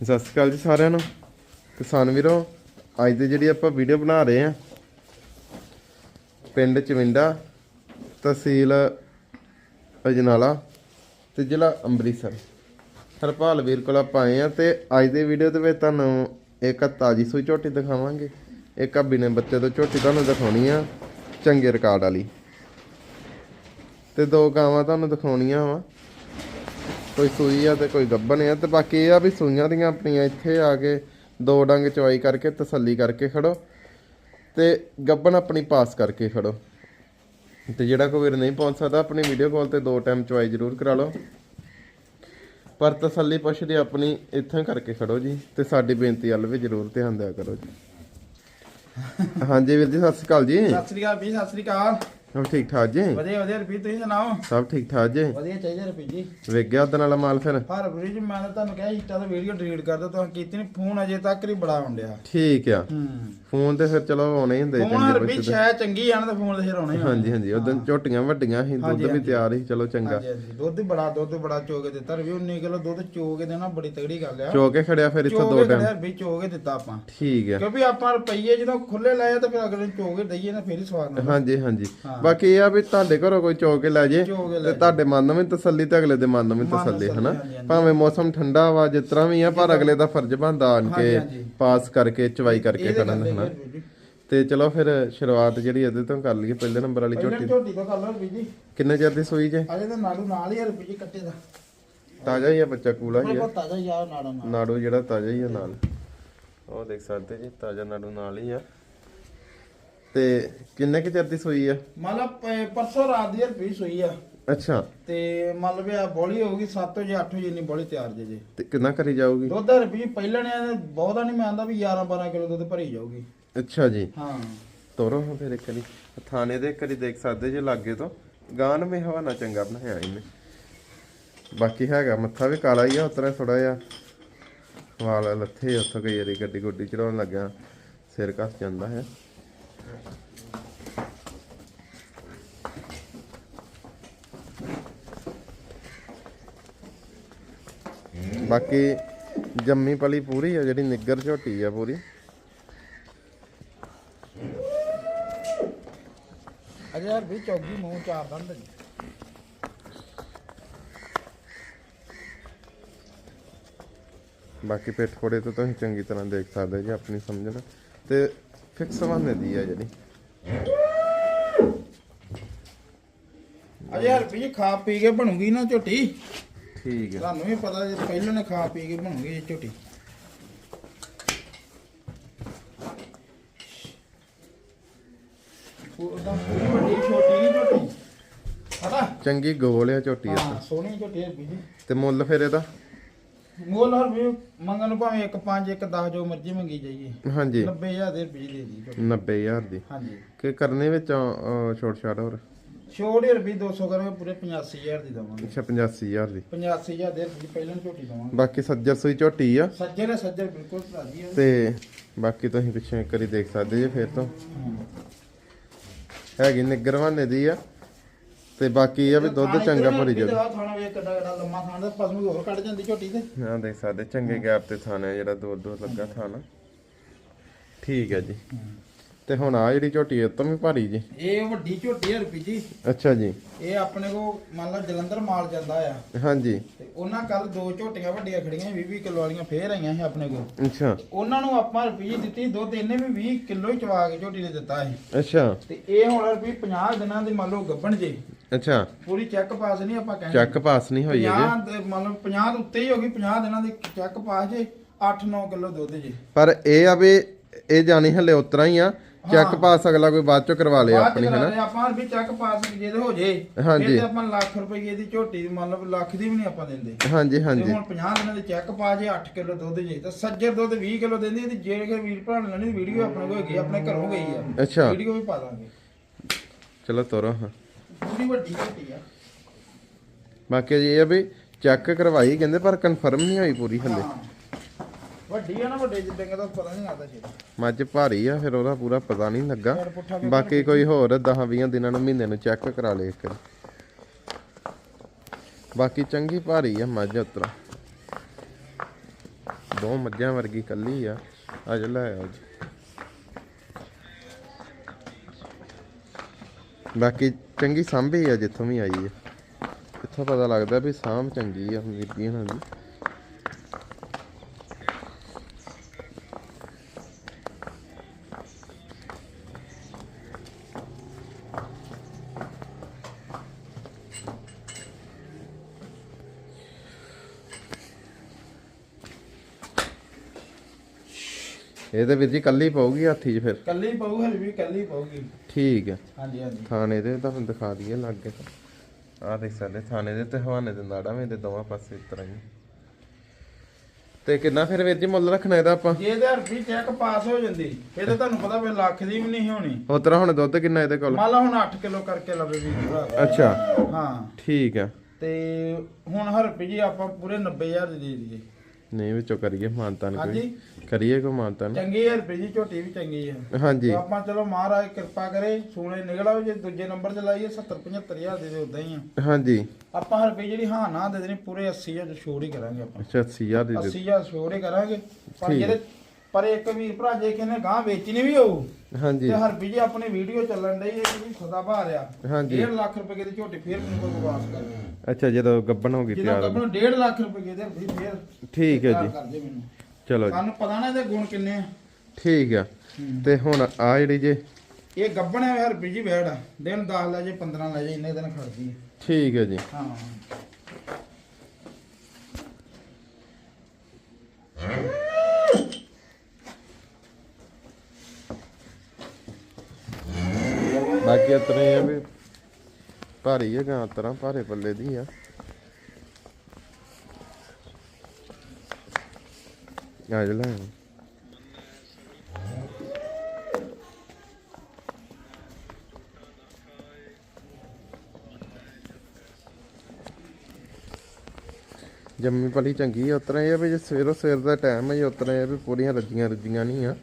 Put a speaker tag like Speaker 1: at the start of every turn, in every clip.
Speaker 1: ਸਤਿ ਸ਼੍ਰੀ ਅਕਾਲ ਜੀ ਸਾਰਿਆਂ ਨੂੰ। ਕਿਸਾਨ ਵੀਰੋ, ਅੱਜ ਦੀ ਜਿਹੜੀ ਆਪਾਂ ਵੀਡੀਓ ਬਣਾ ਰਹੇ ਆ ਪਿੰਡ ਚਵਿੰਡਾ, ਤਹਿਸੀਲ ਅਜਨਾਲਾ ਤੇ ਜ਼ਿਲ੍ਹਾ ਅੰਮ੍ਰਿਤਸਰ। ਹਰਪਾਲ ਵੀਰ ਕੋਲ ਆਪਾਂ ਆਏ ਆ ਤੇ ਅੱਜ ਦੀ ਵੀਡੀਓ ਦੇ ਵਿੱਚ ਤੁਹਾਨੂੰ ਇੱਕ ਤਾਜੀ ਸੂਈ ਝੋਟੀ ਦਿਖਾਵਾਂਗੇ। ਇੱਕ ਆ ਬਿਨੇ ਬੱਚੇ ਤੋਂ ਝੋਟੀ ਤੁਹਾਨੂੰ ਦਿਖਾਉਣੀ ਆ, ਚੰਗੇ ਰਿਕਾਰਡ ਵਾਲੀ। ਤੇ ਦੋ ਗਾਵਾਂ ਤੁਹਾਨੂੰ ਦਿਖਾਉਣੀਆਂ ਵਾ। ਕੋਈ ਸੂਈ ਆ ਤੇ ਕੋਈ ਗੱਬਨ ਆ ਤੇ ਬਾਕੀ ਇਹ ਆ ਵੀ ਸੂਈਆਂ ਦੀਆਂ ਆਪਣੀਆਂ ਇੱਥੇ ਆ ਕੇ ਦੋ ਡੰਗ ਚਵਾਈ ਕਰਕੇ ਤਸੱਲੀ ਕਰਕੇ ਖੜੋ ਤੇ ਗੱਬਨ ਆਪਣੀ ਪਾਸ ਕਰਕੇ ਖੜੋ। ਤੇ ਜਿਹੜਾ ਕੋਈ ਵੀਰ ਨਹੀਂ ਪਹੁੰਚ ਸਕਦਾ, ਆਪਣੀ ਵੀਡੀਓ ਕਾਲ ਤੇ ਦੋ ਟਾਈਮ ਚਵਾਈ ਜ਼ਰੂਰ ਕਰਾ ਲਓ। ਪਰ ਤਸੱਲੀ ਪੁੱਛਦੀ ਆਪਣੀ ਇੱਥੋਂ ਕਰਕੇ ਖੜੋ ਜੀ ਤੇ ਸਾਡੀ ਬੇਨਤੀ ਵੱਲ ਵੀ ਜ਼ਰੂਰ ਧਿਆਨ ਦਿਆ ਕਰੋ ਜੀ। ਹਾਂਜੀ ਵੀਰ ਜੀ, ਸਤਿ ਸ਼੍ਰੀ ਅਕਾਲ ਜੀ।
Speaker 2: ਸਤਿ ਸ੍ਰੀ ਅਕਾਲ ਵੀ ਸਤਿ ਸ੍ਰੀ ਅਕਾਲ।
Speaker 1: ਸਭ ਠੀਕ ਠਾਕ ਜੀ?
Speaker 2: ਵਧੀਆ ਵਧੀਆ ਰੁਪਈ ਤੁਸੀਂ ਸੁਣਾਓ?
Speaker 1: ਸਭ ਠੀਕ ਠਾਕ ਜੀ।
Speaker 2: ਵਧੀਆ ਚਾਹੀਦਾ ਰੁਪਈ ਜੀ।
Speaker 1: ਵੇਖ ਗਿਆ ਉਹਦੇ ਨਾਲ ਮਾਲ ਫਿਰ?
Speaker 2: ਰੁਪਈ ਜੀ ਮੈਂ ਤਾਂ ਤੁਹਾਨੂੰ ਕਿਹਾ ਇੰਸਟਾ ਤੇ ਵੀਡੀਓ ਡਿਲੀਟ ਕਰ ਦਿਓ ਤੁਸੀਂ ਕੀਤੀ ਨਹੀਂ ਫੋਨ ਅਜੇ ਤੱਕ ਨਹੀਂ ਬੜਾ ਹੁੰਦਿਆ
Speaker 1: ਠੀਕ ਆ। ਫੋਨ ਤੇ ਫਿਰ ਚਲੋ ਆਉਣੇ ਹੀ ਹੁੰਦੇ
Speaker 2: ਫੋਨ
Speaker 1: ਬੱਚੇ
Speaker 2: ਸ਼ਾਇਦ ਚੰਗੀ ਆਣ ਤਾਂ ਫੋਨ ਤੇ ਫਿਰ ਆਉਣਾ।
Speaker 1: ਹਾਂਜੀ ਹਾਂਜੀ ਉਦੋਂ ਝੋਟੀਆਂ ਵੱਡੀਆਂ ਸੀ ਦੁੱਧ ਵੀ। ਤਿਆਰ ਸੀ ਚਲੋ ਚੰਗਾ।
Speaker 2: ਹਾਂਜੀ ਹਾਂਜੀ। ਦੁੱਧ ਬੜਾ ਦੁੱਧ ਬੜਾ ਚੋ ਕੇ ਦਿੱਤਾ ਰੁਪਈ 19 ਕਿਲੋ ਦੁੱਧ ਚੋ ਕੇ ਦੇਣਾ ਬੜੀ ਤਗੜੀ ਗੱਲ ਆ।
Speaker 1: ਚੋ ਕੇ ਖੜਿਆ ਫਿਰ ਇੱਥੋਂ ਦੋ ਟਾਈਮ।
Speaker 2: ਚੋ ਕੇ ਦਿੱਤਾ ਆਪਾਂ।
Speaker 1: ਠੀਕ ਆ।
Speaker 2: ਕਿਉਂਕਿ ਆਪਾਂ ਰੁਪਈਏ ਜਦੋਂ ਖੁੱਲੇ ਲਾਏ ਤਾਂ ਫਿਰ ਅਗਲੇ ਚੋ ਕੇ ਦਈਏ ਨਾ ਫੇਰ ਹੀ ਸਵਾਦ
Speaker 1: ਹਾਂਜੀ ਹਾਂਜੀ। ਬਾਕੀ ਇਹ ਆ ਵੀ ਤੁਹਾਡੇ ਘਰੋਂ ਕੋਈ ਚੋ ਕੇ ਲੈ ਜੇ
Speaker 2: ਚੋ ਕੇ ਲੈ
Speaker 1: ਤੇ ਤੁਹਾਡੇ ਮਨ ਨੂੰ ਵੀ ਤਸੱਲੀ ਤੇ ਅਗਲੇ ਦੇ ਮਨ ਨੂੰ ਵੀ ਤਸੱਲੀ ਹਨਾ। ਭਾਵੇਂ ਮੌਸਮ ਠੰਡਾ ਵਾ ਜਿਸ ਤਰ੍ਹਾਂ ਵੀ ਆ ਪਰ ਅਗਲੇ ਦਾ ਫਰਜ਼ ਬਣਦਾ ਆਣ ਕੇ। ਪਾਸ ਕਰਕੇ ਚਵਾਈ ਕਰਕੇ
Speaker 2: ਕਰਦੇ
Speaker 1: ਹਨਾ?
Speaker 2: ਵੀ।
Speaker 1: ਤੇ ਚਲੋ ਫਿਰ ਸ਼ੁਰੂਆਤ ਜਿਹੜੀ ਇਹਦੇ ਤੋਂ ਕਰ ਲਈਏ ਪਹਿਲੇ ਨੰਬਰ ਵਾਲੀ ਝੋਟੀ
Speaker 2: ਝੋਟੀ ਤੋਂ ਕਰ ਲਓ ਰੁਪਈ ਜੀ।
Speaker 1: ਕਿੰਨੇ ਚਿਰ ਦੀ ਸੂਈ ਜੇ?
Speaker 2: ਅਜੇ ਤਾਂ ਨਾੜੂ ਨਾਲ ਹੀ ਆ ਕੱਟੇ ਦਾ।
Speaker 1: ਤਾਜ਼ਾ ਹੀ ਆ ਬੱਚਾ ਕੂਲਾ ਹੀ ਆ।
Speaker 2: ਤਾਜ਼ਾ ਯਾਰ ਨਾੜਾ ਨਾਲ।
Speaker 1: ਨਾੜੂ ਜਿਹੜਾ ਤਾਜ਼ਾ ਹੀ ਆ ਨਾਲ। ਉਹ ਦੇਖ ਸਕਦੇ ਜੀ ਤਾਜ਼ਾ ਨਾੜੂ ਨਾਲ ਹੀ ਆ। ਤੇ ਕਿੰਨੇ ਕੁ ਚਿਰ ਦੀ ਸੂਈ ਆ?
Speaker 2: ਮਤਲਬ ਪ- ਪਰਸੋਂ ਰਾਤ ਦੀ ਰੁਪਈ ਸੋਈ ਆ।
Speaker 1: ਅੱਛਾ।
Speaker 2: ਤੇ ਮਤਲਬ ਇਹ ਬੋਲੀ ਹੋਊਗੀ 7 ਵਜੇ 8 ਵਜੇ ਬੋਲੀ ਤਿਆਰ ਜੇ ਜੇ।
Speaker 1: ਤੇ ਕਿੰਨਾ ਕਰੀ ਜਾਊਗੀ?
Speaker 2: ਦੁੱਧ ਰੁਪਈ ਪਹਿਲਾਂ ਨੇ ਬਹੁਤਾ ਨਹੀਂ ਮੰਨਦਾ ਵੀ 11 12 ਕਿਲੋ ਦੁੱਧ ਭਰੀ ਜਾਊਗੀ।
Speaker 1: ਅੱਛਾ ਜੀ।
Speaker 2: ਹਾਂ।
Speaker 1: ਤੋਰੋ ਹਾਂ ਫਿਰ ਇੱਕ ਵਾਰੀ। ਥਾਣੇ ਦੇ ਇੱਕ ਵਾਰੀ ਦੇਖ ਸਕਦੇ ਜੇ ਲਾਗੇ ਤੋਂ। ਗਾਨ ਮੇ ਹਵਾਨਾ ਚੰਗਾ ਬਣਾਇਆ ਇਹਨੇ। ਬਾਕੀ ਹੈਗਾ ਮੱਥਾ ਵੀ ਕਾਲਾ ਹੀ ਆ ਉਤਰਾ ਥੋੜਾ ਜਿਹਾ ਵਾਲ ਲੱਥੇ ਉੱਥੋਂ ਕਈ ਵਾਰੀ ਗੱਡੀ ਗੁੱਡੀ ਚੜਾਉਣ ਲੱਗਾ ਸਿਰ ਘਸ ਜਾਂਦਾ ਹੈ। ਬਾਕੀ ਜੰਮੀ ਪਲੀ ਪੂਰੀ ਆ ਜਿਹੜੀ ਨਿੱਗਰ ਝੋਟੀ ਆ ਪੂਰੀ।
Speaker 2: ਅਜੇ ਯਾਰ ਵੀ ਚੌਗੀ ਮੂੰਹ ਚਾਰ ਦੰਦ ਨੇ।
Speaker 1: ਬਾਕੀ ਪੇਟ ਫੋੜੇ ਤੋਂ ਤੁਸੀਂ ਚੰਗੀ ਤਰ੍ਹਾਂ ਦੇਖ ਸਕਦੇ ਜੀ ਆਪਣੀ ਸਮਝਣ ਤੇ ਫਿਕਸ ਬਹਾਨੇ ਦੀ ਆ ਜਿਹੜੀ
Speaker 2: ਅਜੇ ਯਾਰ ਵੀ ਖਾ ਪੀ ਕੇ ਬਣੂਗੀ ਨਾ ਝੋਟੀ।
Speaker 1: ਠੀਕ ਹੈ।
Speaker 2: ਤੁਹਾਨੂੰ ਵੀ ਪਤਾ ਜੇ ਪਹਿਲਾਂ ਨੇ ਖਾ ਪੀ ਕੇ ਬਣੂਗੀ ਇਹ ਝੋਟੀ। ਉਹਦਾ ਪੂਰੀ ਵੱਡੀ ਛੋਟੀ ਨਹੀਂ ਝੋਟੀ। ਹਨਾ
Speaker 1: ਚੰਗੀ ਗੋਲ ਆ ਝੋਟੀ ਆ।
Speaker 2: ਹਾਂ ਸੋਹਣੀ ਝੋਟੀ ਹੈ ਬੀਜੀ
Speaker 1: ਤੇ ਮੁੱਲ ਫਿਰ ਇਹਦਾ?
Speaker 2: ਮੋਲ ਹਰ ਵੀ ਮੰਗਣ ਭਾਵੇਂ 1 5 1 10 ਜੋ ਮਰਜ਼ੀ ਮੰਗੀ ਜਾਈਏ।
Speaker 1: ਹਾਂਜੀ।
Speaker 2: 90000 ਦੇ ਰੁਪਏ ਦੇ ਦੀ ਝੋਟੀ।
Speaker 1: 90000 ਦੀ?
Speaker 2: ਹਾਂਜੀ।
Speaker 1: ਕਿ ਕਰਨੇ ਵਿੱਚ ਛੋਟ ਛਾਟ ਹੋਰ?
Speaker 2: ਛੋੜ ਹੀ ਰੁਪਏ 200 ਕਰਾਂਗੇ ਪੂਰੇ 85000 ਦੀ ਦਵਾਂਗੇ।
Speaker 1: ਅੱਛਾ 85000 ਦੀ।
Speaker 2: 85000 ਦੇ ਰੁਪਏ ਪਹਿਲਾਂ ਝੋਟੀ ਦਵਾਂਗੇ।
Speaker 1: ਬਾਕੀ ਸੱਜਰ ਸੂਈ ਝੋਟੀ ਆ।
Speaker 2: ਸੱਜਰ ਸੱਜਰ ਬਿਲਕੁਲ ਰਾਜੀ ਹੈ।
Speaker 1: ਤੇ ਬਾਕੀ ਤੁਸੀਂ ਪਿੱਛੇ ਇੱਕ ਵਾਰੀ ਦੇਖ ਸਕਦੇ ਜੇ ਫਿਰ ਤੋਂ। ਹੈਗੀ ਨਿਗਰਵਾਨੇ ਦੀ ਆ। ਤੇ ਬਾਕੀ ਇਹ ਆ ਵੀ ਦੁੱਧ ਚੰਗਾ ਭਰੀ ਜਾਵੇ।
Speaker 2: ਜਾਵੇ ਥਾਣਾ ਵੇ ਕਿੱਡਾ ਕਿੱਡਾ ਲੰਮਾ ਥਾਣਾ ਤੇ ਪਸਮੀ ਹੋਰ ਕੱਢ ਜਾਂਦੀ ਝੋਟੀ ਤੇ।
Speaker 1: ਹਾਂ ਦੇਖ ਸਕਦੇ ਚੰਗੇ ਗੈਪ ਤੇ ਥਾਣਾ ਜਿਹੜਾ ਦੂਰ ਦੂਰ ਲੱਗਾ ਥਾਣਾ। ਠੀਕ ਹੈ ਜੀ। ਤੇ ਹੁਣ ਆ ਜਿਹੜੀ ਝੋਟੀ ਇਹ ਤੋਂ ਵੀ ਭਾਰੀ ਜੀ?
Speaker 2: ਇਹ ਵੱਡੀ ਝੋਟੀ ਹੈ ਰੁਪਈ ਜੀ।
Speaker 1: ਅੱਛਾ ਜੀ।
Speaker 2: ਇਹ ਆਪਣੇ ਕੋ ਮੰਨ ਲਾ ਜਲੰਧਰ ਮਾਲ ਜਾਂਦਾ ਆ।
Speaker 1: ਹਾਂਜੀ।
Speaker 2: ਤੇ ਉਹਨਾਂ ਕੱਲ ਦੋ ਝੋਟੀਆਂ ਵੱਡੀਆਂ ਖੜੀਆਂ 20 20 ਕਿਲੋ ਵਾਲੀਆਂ ਫੇਰ ਆਈਆਂ ਸੀ ਆਪਣੇ ਕੋਲ।
Speaker 1: ਅੱਛਾ।
Speaker 2: ਉਹਨਾਂ ਨੂੰ ਆਪਾਂ ਰੁਪਈ ਦਿੱਤੀ ਦੁੱਧ ਇਹਨੇ ਵੀ 20 ਕਿਲੋ ਹੀ ਚਵਾ ਕੇ ਝੋਟੀ ਨੇ ਦਿੱਤਾ ਸੀ।
Speaker 1: ਅੱਛਾ।
Speaker 2: ਤੇ ਇਹ ਹੁਣ ਰੁਪਈ 50 ਦਿਨਾਂ ਦੀ ਮੰਨ ਲਓ ਗੱਬਣ ਜੇ।
Speaker 1: ਅੱਛਾ।
Speaker 2: ਪੂਰੀ ਚੈੱਕ ਪਾਸ ਨਹੀਂ ਆਪਾਂ ਕਹਿੰਦੇ।
Speaker 1: ਚੱਕ ਪਾਸ ਨਹੀਂ ਹੋਈ ਅਜੇ।
Speaker 2: 50 ਦੇ ਮੰਨ ਲਓ 50 ਦੇ ਉੱਤੇ ਹੀ ਹੋ ਗਈ 50 ਦਿਨਾਂ ਦੀ ਚੈੱਕ ਪਾਸ ਜੇ 8-9 ਕਿਲੋ ਦੁੱਧ ਜੇ।
Speaker 1: ਪਰ ਇਹ ਆ ਵੀ ਇਹ ਜਾਣੀ ਹਲੇ ਉਤਰਾ ਹੀ ਆ। ਚੱਕ। ਪਾਸ ਅਗਲਾ ਕੋਈ ਬਾਅਦ ਚੋਂ ਕਰਵਾ ਲੇ
Speaker 2: ਬਾਅਦ
Speaker 1: ਆਪਣੀ ਹਨਾ?
Speaker 2: ਆਪਾਂ ਵੀ ਚੈੱਕ ਪਾਸ ਜੇ ਹੋ ਜੇ।
Speaker 1: ਹਾਂਜੀ।
Speaker 2: ਆਪਾਂ ਲੱਖ ਰੁਪਏ ਦੀ ਝੋਟੀ ਮੰਨ ਲਓ ਲੱਖ ਦੀ ਵੀ ਨਹੀਂ ਆਪਾਂ ਦਿੰਦੇ।
Speaker 1: ਹਾਂਜੀ ਹਾਂਜੀ।
Speaker 2: ਹੁਣ 50 ਦਿਨਾਂ ਦੇ ਚੈੱਕ ਪਾ ਜੇ 8 ਕਿਲੋ ਦੁੱਧ ਜੇ ਤੇ ਸੱਜਰ ਦੁੱਧ 20 ਕਿਲੋ ਦਿੰਦੀ ਤੇ ਜਿਹੜੇ ਕਿ ਵੀਰ ਭਰਾ ਲੈਣੀ ਵੀਡੀਓ ਆਪਣੇ ਕੋਲ ਹੈਗੀ ਆਪਣੇ ਘਰੋਂ ਗਈ ਆ।
Speaker 1: ਅੱਛਾ।
Speaker 2: ਵੀਡੀਓ ਵੀ ਪਾ ਦਾਂਗੇ।
Speaker 1: ਚਲੋ ਤੋਰੋ ਹਾਂ।
Speaker 2: ਪੂਰੀ ਵੱਡੀ ਝੋਟੀ ਆ।
Speaker 1: ਬਾਕੀ ਜੀ ਇਹ ਆ ਵੀ ਚੈੱਕ ਕਰਵਾਈ ਕਹਿੰਦੇ ਪਰ ਕਨਫਰਮ ਨਹੀਂ ਹੋਈ ਪੂਰੀ ਹਲੇ।
Speaker 2: ਹਾਂ। ਵੱਡੀ ਆ ਨਾ ਵੱਡੇ ਜਿੱਦਾਂ ਦਾ ਪਤਾ ਨਹੀਂ ਆਦਾ ਜੀ
Speaker 1: ਮੱਝ ਭਾਰੀ ਆ ਫਿਰ ਉਹਦਾ ਪੂਰਾ ਪਤਾ ਨਹੀਂ ਲੱਗਾ।
Speaker 2: ਪੈਰ ਪੁੱਠਾ ਵੀ
Speaker 1: ਬਾਕੀ ਕੋਈ ਹੋਰ 10 20 ਦਿਨਾਂ ਨੂੰ ਮਹੀਨੇ ਨੂੰ ਚੈੱਕ ਕਰਾ ਲੇ ਇੱਕ ਬਾਕੀ ਚੰਗੀ ਭਾਰੀ ਆ ਮੱਝ ਉਤਰਾ। ਦੋ ਮੱਝਾਂ ਵਰਗੀ ਕੱਲੀ ਆ। ਅੱਜ ਲੈ ਆਓ ਜੀ। ਬਾਕੀ ਚੰਗੀ ਸਾਂਭੀ ਆ, ਜਿੱਥੋਂ ਵੀ ਆਈ ਆ। ਇੱਥੋਂ ਪਤਾ ਲੱਗਦਾ ਵੀ ਸਾਂਭ ਚੰਗੀ ਆ ਵੀਰ ਜੀ ਦੀ ਇਹ ਤਾਂ ਵੀਰ ਜੀ ਕੱਲੀ ਪਊਗੀ ਹਾਥੀ 'ਚ ਫਿਰ?
Speaker 2: ਕੱਲੀ ਪਊ ਹਲ ਵੀ ਕੱਲੀ ਪਊਗੀ।
Speaker 1: ਠੀਕ ਹੈ
Speaker 2: ਹਾਂਜੀ ਹਾਂਜੀ।
Speaker 1: ਥਾਣੇ ਦੇ ਤੁਹਾਨੂੰ ਦਿਖਾ ਦਈਏ ਲੱਗੇ ਆਹ ਦੇਖ ਸਕਦੇ ਥਾਣੇ ਦੇ ਤੇ ਹਵਾਨੇ ਦੇ ਨਾੜਾ ਵੀ ਦੇ ਦੋਵਾਂ ਪਾਸੇ ਇਸ ਤਰ੍ਹਾਂ ਹੀ। ਤੇ ਕਿੰਨਾ ਫਿਰ ਵੀਰ ਜੀ ਮੁੱਲ ਰੱਖਣਾ ਇਹਦਾ ਆਪਾਂ?
Speaker 2: ਜੇ ਇਹਦੇ ਹਰਪੀ ਚੈੱਕ ਪਾਸ ਹੋ ਜਾਂਦੀ ਇਹ ਤਾਂ ਤੁਹਾਨੂੰ ਪਤਾ ਵੀ ਲੱਖ ਦੀ ਵੀ ਨਹੀਂ ਹੋਣੀ।
Speaker 1: ਉਸ ਤਰ੍ਹਾਂ ਹੁਣ ਦੁੱਧ ਕਿੰਨਾ ਇਹਦੇ ਕੋਲ?
Speaker 2: ਮੰਨ ਲਾ ਹੁਣ 8 ਕਿਲੋ ਕਰਕੇ ਲਵੇ ਵੀ
Speaker 1: ਅੱਛਾ।
Speaker 2: ਹਾਂ।
Speaker 1: ਠੀਕ ਆ।
Speaker 2: ਤੇ ਹੁਣ ਹਰਪੀ ਜੀ ਆਪਾਂ ਪੂਰੇ 90000 ਦੀ ਦੇ ਦਈਏ।
Speaker 1: ਨਹੀਂ ਵਿੱਚੋਂ ਕਰੀਏ ਮਾਨਤਾਨ ਕੋਈ।
Speaker 2: ਹਾਂਜੀ।
Speaker 1: ਕਰੀਏ ਕੋਈ ਮਾਨਤਾਨ?
Speaker 2: ਚੰਗੀ ਹਰਪੀ ਜੀ ਝੋਟੀ ਵੀ ਚੰਗੀ ਆ।
Speaker 1: ਹਾਂਜੀ।
Speaker 2: ਆਪਾਂ ਚਲੋ ਮਹਾਰਾਜ ਕਿਰਪਾ ਕਰੇ ਸੋਨੇ ਨਿਕਲ ਜੇ ਦੂਜੇ ਨੰਬਰ ਤੇ ਲਾਈਏ 70 75000 ਦੇ ਦੇ ਉਦਾਂ ਹੀ ਆ।
Speaker 1: ਹਾਂਜੀ।
Speaker 2: ਆਪਾਂ ਹਰਪੀ ਜਿਹੜੀ ਹਾਂ ਨਾ ਦੇ ਦੇਣੀ ਪੂਰੇ 80000 ਛੋੜ ਹੀ ਕਰਾਂਗੇ ਆਪਾਂ।
Speaker 1: ਅੱਛਾ 80000 ਦੀ ਦੇ
Speaker 2: 80000 ਛੋੜ ਹੀ ਕਰਾਂਗੇ ਪਰ
Speaker 1: ਠੀਕ।
Speaker 2: ਜਿਹੜੇ ਪਰ ਇੱਕ ਵੀਰ ਭਰਾ ਜੇ ਕਿਨੇ ਗਾਂ ਵੇਚਣੀ ਵੀ ਹੋਊ
Speaker 1: ਹਾਂਜੀ।
Speaker 2: ਤੇ ਹਰਪੀ ਜੀ ਆਪਣੀ ਵੀਡੀਓ ਚੱਲਣ ਡਈ ਹੈ ਕਿ ਖੁਦਾ ਭਾਰ ਆ।
Speaker 1: ਹਾਂਜੀ।
Speaker 2: 1.5 ਲੱਖ ਰੁਪਏ ਦੀ ਝੋਟੀ ਫੇਰ ਮੈਨੂੰ ਕੋਈ ਬਵਾਸ ਕਰ
Speaker 1: ਅੱਛਾ ਜਦੋਂ ਗੱਬਣ ਹੋ ਗਈ
Speaker 2: ਜਦੋਂ
Speaker 1: ਤਿਆਰ
Speaker 2: ਕੱਪਨੂੰ 1.5 ਲੱਖ ਰੁਪਏ ਦੇ ਵੀ ਫੇਰ
Speaker 1: ਠੀਕ ਹੈ ਜੀ। ਚਲੋ
Speaker 2: ਸਾਨੂੰ ਪਤਾ ਨਾ ਇਹਦੇ ਗੁਣ ਕਿੰਨੇ ਆ।
Speaker 1: ਠੀਕ ਆ। ਤੇ ਹੁਣ ਆ ਜਿਹੜੀ ਜੇ
Speaker 2: ਇਹ ਗੱਬਣ ਹੈ ਹਰਪੀ ਜੀ ਵੈੜ ਦਿਨ 10 ਲੈ ਜੇ 15 ਲੈ ਜੇ ਇੰਨੇ ਦਿਨ ਖੜਦੀ ਹੈ
Speaker 1: ਠੀਕ ਹੈ ਜੀ।
Speaker 2: ਹਾਂ।
Speaker 1: ਬਾਕੀ ਇਤਨਾ ਆ ਵੀ ਭਾਰੀ ਹੈ ਗਾਂ, ਤਰ੍ਹਾਂ ਭਾਰੇ ਪੱਲੇ ਦੀ ਆ। ਆ ਜਾ ਜੰਮੀ ਪਲੀ ਚੰਗੀ ਆ, ਉਤਰਾ ਇਹ ਵੀ ਜੇ ਸਵੇਰੋ ਸਵੇਰ ਦਾ ਟਾਈਮ ਹੈ ਜੀ ਉਤਰਾ ਇਹ ਵੀ ਪੂਰੀਆਂ ਰੱਜੀਆਂ ਰੱਜੀਆਂ ਨਹੀਂ ਆ,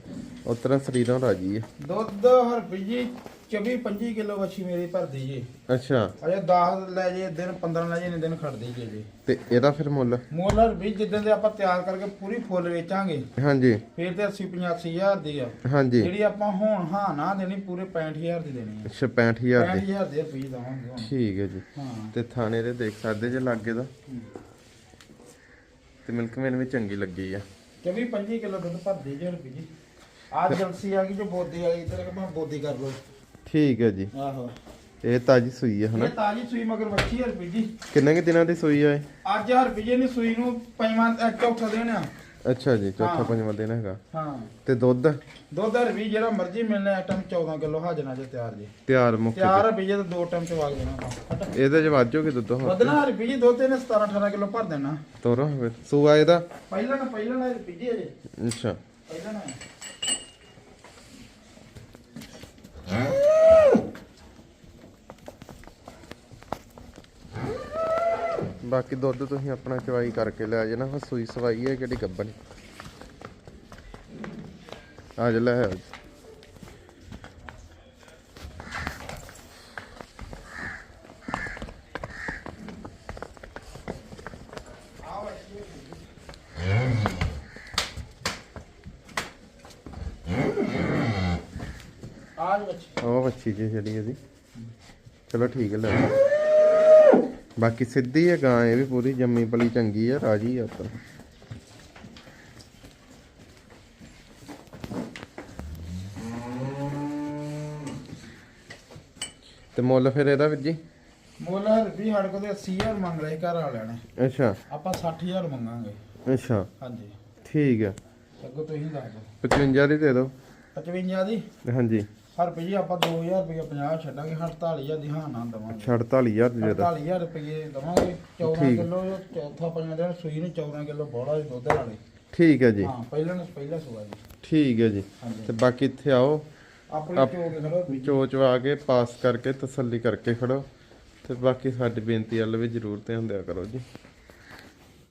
Speaker 1: ਉਤਰਾ ਸਰੀਰੋਂ ਰਾਜੀ ਆ।
Speaker 2: ਦੁੱਧ ਹਰਪੀ ਜੀ। 24 25 ਕਿਲੋ ਵੱਛੀ ਮੇਰੀ ਭਰਦੀ ਜੀ।
Speaker 1: ਅੱਛਾ।
Speaker 2: ਅਜੇ 10 ਲੈ ਜੇ ਦਿਨ 15 ਲੈ ਜੇ ਇੰਨੇ ਦਿਨ ਖੜਦੀ ਜੀ ਜੀ
Speaker 1: ਤੇ ਇਹਦਾ ਫਿਰ ਮੁੱਲ?
Speaker 2: ਮੁੱਲ ਹਰਪੀ ਜਿੱਦਾਂ ਦੇ ਆਪਾਂ ਤਿਆਰ ਕਰਕੇ ਪੂਰੀ ਫੁੱਲ ਵੇਚਾਂਗੇ
Speaker 1: ਹਾਂਜੀ।
Speaker 2: ਫੇਰ ਤੇ 80 85000 ਦੀ ਆ।
Speaker 1: ਹਾਂਜੀ।
Speaker 2: ਜਿਹੜੀ ਆਪਾਂ ਹੁਣ ਹਾਂ ਨਾ ਦੇਣੀ ਪੂਰੇ 65000 ਦੀ ਦੇਣੀ ਆ।
Speaker 1: 65000 ਦੀ।
Speaker 2: 65000 ਦੇ ਰੁਪਏ ਦਵਾਂਗੇ ਹੁਣ
Speaker 1: ਠੀਕ ਹੈ ਜੀ।
Speaker 2: ਹਾਂ।
Speaker 1: ਤੇ ਥਾਣੇ ਦੇ ਦੇਖ ਸਕਦੇ ਜੇ ਲਾਗੇ ਦਾ। ਤੇ ਮਿਲਕ ਮੈਨ ਵੀ ਚੰਗੀ ਲੱਗੀ ਆ।
Speaker 2: 24 25 ਕਿਲੋ ਦੁੱਧ ਭਰਦੀ ਜੀ ਹਰਪੀ ਜੀ। ਆ ਜਲਸੀ ਆ ਗਈ ਜੋ ਬੋਦੀ ਗਈ ਇਧਰ ਕਿ ਬੋਦੀ ਕਰ ਲਓ।
Speaker 1: ਠੀਕ ਹੈ ਜੀ।
Speaker 2: ਆਹੋ।
Speaker 1: ਇਹ ਤਾਜੀ ਸੂਈ ਹੈ ਹਨਾ?
Speaker 2: ਇਹ ਤਾਜੀ ਸੂਈ ਮਗਰ ਵੱਛੀ ਹਰਪੀ ਜੀ।
Speaker 1: ਕਿੰਨੇ ਕਿ ਦਿਨਾਂ ਦੀ ਸੂਈ ਇਹ?
Speaker 2: ਅੱਜ ਹਰਪੀ ਜੀ ਨੇ ਸੂਈ ਨੂੰ ਪੰਜਵਾਂ ਚੌਥਾ ਦਿਨ ਆ
Speaker 1: ਅੱਛਾ ਜੀ ਚੌਥਾ
Speaker 2: ਹਾਂ।
Speaker 1: ਪੰਜਵਾਂ ਦਿਨ ਹੈਗਾ।
Speaker 2: ਹਾਂ।
Speaker 1: ਤੇ ਦੁੱਧ?
Speaker 2: ਦੁੱਧ ਹਰਪੀ ਜਿਹੜਾ ਮਰਜ਼ੀ ਮਿਲਣਾ ਆਈਟਮ 14 ਕਿਲੋ ਹਾਜ਼ਨਾ ਜੇ ਤਿਆਰ ਜੀ।
Speaker 1: ਤਿਆਰ ਮੁੱਕ
Speaker 2: ਤਿਆਰ ਹਰਪੀ ਜੀ ਤਾਂ ਦੋ ਟਾਈਮ ਚ ਵਗ ਜਾਣਾ ਆਪਾਂ।
Speaker 1: ਇਹਦੇ ਚ ਵਾਜੋਗੇ ਦੁੱਧ ਹੁਣ
Speaker 2: ਵਧਣਾ ਹਰਪੀ ਜੀ ਦੁੱਧ ਇਹਨੇ 17 18 ਕਿਲੋ ਭਰ ਦੇਣਾ।
Speaker 1: ਤੋਰੋ ਫਿਰ। ਸੂਆ ਇਹਦਾ?
Speaker 2: ਪਹਿਲਾਂ ਨਾ ਪਹਿਲਾਂ ਨਾ ਹਰਪੀ ਜੀ ਅਜੇ
Speaker 1: ਅੱਛਾ।
Speaker 2: ਪਹਿਲਾਂ ਨਾ
Speaker 1: ਬਾਕੀ ਦੁੱਧ ਤੁਸੀਂ ਆਪਣਾ ਚਵਾਈ ਕਰਕੇ ਲੈ ਜਾਣਾ ਹੁਣ ਸੂਈ ਸਵਾਈ ਹੈ ਕਿਹੜੀ ਗੱਬਨ ਆ ਜਾ ਲੈ ਜੀ।
Speaker 2: ਆ ਵੱਛੀ ਆ ਵੱਛੀ
Speaker 1: ਉਹ ਵੱਛੀ ਜੀ ਜਿਹੜੀ ਇਹਦੀ ਚਲੋ ਠੀਕ ਹੈ ਲੈ। ਬਾਕੀ ਸਿੱਧੀ ਹੈ ਗਾਂ ਇਹ ਵੀ ਪੂਰੀ ਜੰਮੀ ਪਲੀ ਚੰਗੀ ਹੈ ਰਾਜੀ ਹੈ ਉੱਪਰ ਤੇ ਮੁੱਲ ਫਿਰ ਇਹਦਾ ਵੀਰ ਜੀ?
Speaker 2: ਮੁੱਲ ਹਰਪੀ ਸਾਡੇ ਕੋਲ ਤੇ 80000 ਮੰਗ ਰਹੇ ਘਰ ਵਾਲਿਆਂ ਨੇ।
Speaker 1: ਅੱਛਾ।
Speaker 2: ਆਪਾਂ 60000 ਮੰਗਾਂਗੇ।
Speaker 1: ਅੱਛਾ।
Speaker 2: ਹਾਂਜੀ।
Speaker 1: ਠੀਕ ਹੈ
Speaker 2: ਅੱਗੋਂ ਤੁਸੀਂ ਦੱਸ ਦਿਓ।
Speaker 1: 55 ਦੀ ਦੇ ਦਿਓ।
Speaker 2: 55 ਦੀ?
Speaker 1: ਹਾਂਜੀ।
Speaker 2: ਹਰਪੀ ਜੀ ਆਪਾਂ 2000 ਰੁਪਏ 50 ਛੱਡਾਂਗੇ 48000 ਦੀ ਹਾਂ ਨਾ ਦਵਾਂਗੇ।
Speaker 1: 48000 ਦੀ ਦੇ ਦਿਓ
Speaker 2: 48000 ਰੁਪਏ ਦਵਾਂਗੇ 14
Speaker 1: ਠੀਕ।
Speaker 2: ਕਿਲੋ ਚੌਥਾ ਪੰਜਾਂ ਦਿਨ ਸੂਈ ਨੂੰ 14 ਕਿਲੋ ਬੋੜਾ ਜੀ ਦੁੱਧ ਵਾਲੇ
Speaker 1: ਠੀਕ ਹੈ ਜੀ।
Speaker 2: ਹਾਂ ਪਹਿਲਾਂ ਪਹਿਲਾ ਸੂਆ ਜੀ।
Speaker 1: ਠੀਕ ਹੈ ਜੀ। ਤੇ ਬਾਕੀ ਇੱਥੇ ਆਓ।
Speaker 2: ਆਪਣੀ
Speaker 1: ਆਪ-
Speaker 2: ਚੋ ਕੇ ਖੜੋ। ਵੀ
Speaker 1: ਚੋਚਵਾ ਕੇ ਪਾਸ ਕਰਕੇ ਤਸੱਲੀ ਕਰਕੇ ਖੜੋ। ਤੇ ਬਾਕੀ ਸਾਡੀ ਬੇਨਤੀ ਵੱਲ ਵੀ ਜ਼ਰੂਰ ਧਿਆਨ ਦਿਆ ਕਰੋ ਜੀ।